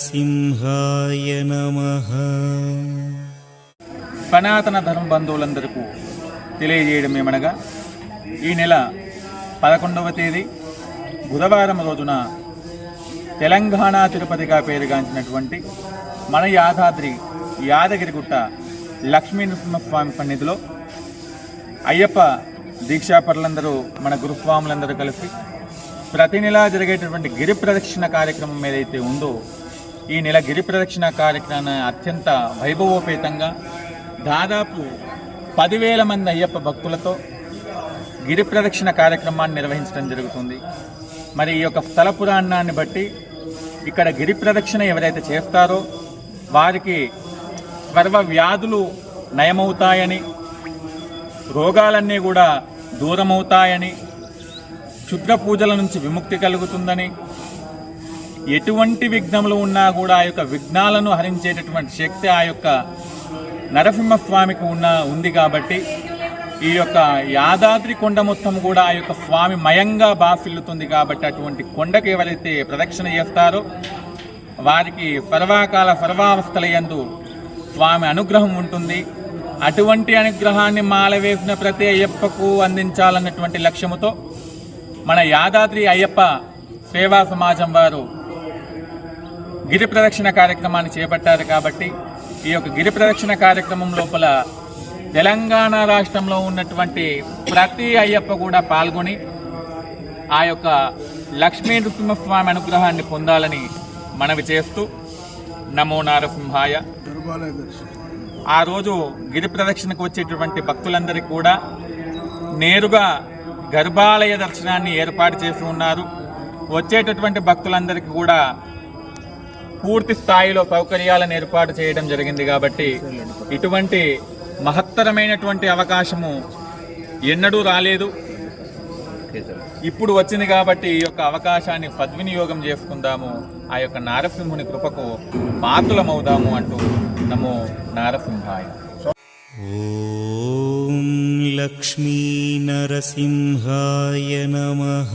లక్ష్మీనరసింహాయ నమ. సనాతన ధర్మ బంధువులందరికీ తెలియజేయడం ఏమనగా ఈ నెల పదకొండవ తేదీ బుధవారం రోజున తెలంగాణ తిరుపతిగా పేరుగాంచినటువంటి మన యాదాద్రి యాదగిరిగుట్ట లక్ష్మీ నృసింహస్వామి సన్నిధిలో అయ్యప్ప దీక్షాపరులందరూ మన గురుస్వాములందరూ కలిసి ప్రతి నెల జరిగేటటువంటి గిరి ప్రదక్షిణ కార్యక్రమం ఏదైతే ఉందో ఈ నెల గిరి ప్రదక్షిణ కార్యక్రమాన్ని అత్యంత వైభవోపేతంగా దాదాపు పదివేల మంది అయ్యప్ప భక్తులతో గిరి ప్రదక్షిణ కార్యక్రమాన్ని నిర్వహించడం జరుగుతుంది. మరి ఈ యొక్క స్థల పురాణాన్ని బట్టి ఇక్కడ గిరి ప్రదక్షిణ ఎవరైతే చేస్తారో వారికి సర్వ వ్యాధులు నయమవుతాయని రోగాలన్నీ కూడా దూరమవుతాయని క్షుద్ర పూజల నుంచి విముక్తి కలుగుతుందని ఎటువంటి విఘ్నములు ఉన్నా కూడా ఆ యొక్క విఘ్నాలను హరించేటటువంటి శక్తి ఆ యొక్క నరసింహస్వామికి ఉన్న ఉంది కాబట్టి ఈ యొక్క యాదాద్రి కొండ మొత్తం కూడా ఆ యొక్క స్వామి మయంగా బాసిల్లుతుంది కాబట్టి అటువంటి కొండకు ఎవరైతే ప్రదక్షిణ చేస్తారో వారికి సర్వాకాల సర్వావస్థలయందు స్వామి అనుగ్రహం ఉంటుంది. అటువంటి అనుగ్రహాన్ని మాల వేసిన ప్రతి అయ్యప్పకు అందించాలన్నటువంటి లక్ష్యముతో మన యాదాద్రి అయ్యప్ప సేవా సమాజం వారు గిరి ప్రదక్షిణ కార్యక్రమాన్ని చేపట్టారు కాబట్టి ఈ యొక్క గిరి ప్రదక్షిణ కార్యక్రమం లోపల తెలంగాణ రాష్ట్రంలో ఉన్నటువంటి ప్రతి అయ్యప్ప కూడా పాల్గొని ఆ యొక్క లక్ష్మీ నృసింహస్వామి అనుగ్రహాన్ని పొందాలని మనవి చేస్తూ నమో నారసింహాయ. ఆ రోజు గిరి ప్రదక్షిణకు వచ్చేటటువంటి భక్తులందరికీ కూడా నేరుగా గర్భాలయ దర్శనాన్ని ఏర్పాటు చేసి ఉన్నారు. వచ్చేటటువంటి భక్తులందరికీ కూడా పూర్తి స్థాయిలో సౌకర్యాలను ఏర్పాటు చేయడం జరిగింది కాబట్టి ఇటువంటి మహత్తరమైనటువంటి అవకాశము ఎన్నడూ రాలేదు. ఇప్పుడు వచ్చింది కాబట్టి ఈ యొక్క అవకాశాన్ని సద్వినియోగం చేసుకుందాము. ఆ యొక్క నారసింహుని కృపకు పాత్రలమవుదాము అంటూ నమో నారసింహాయ. ఓ लक्ष्मीनरसिंहाय नमः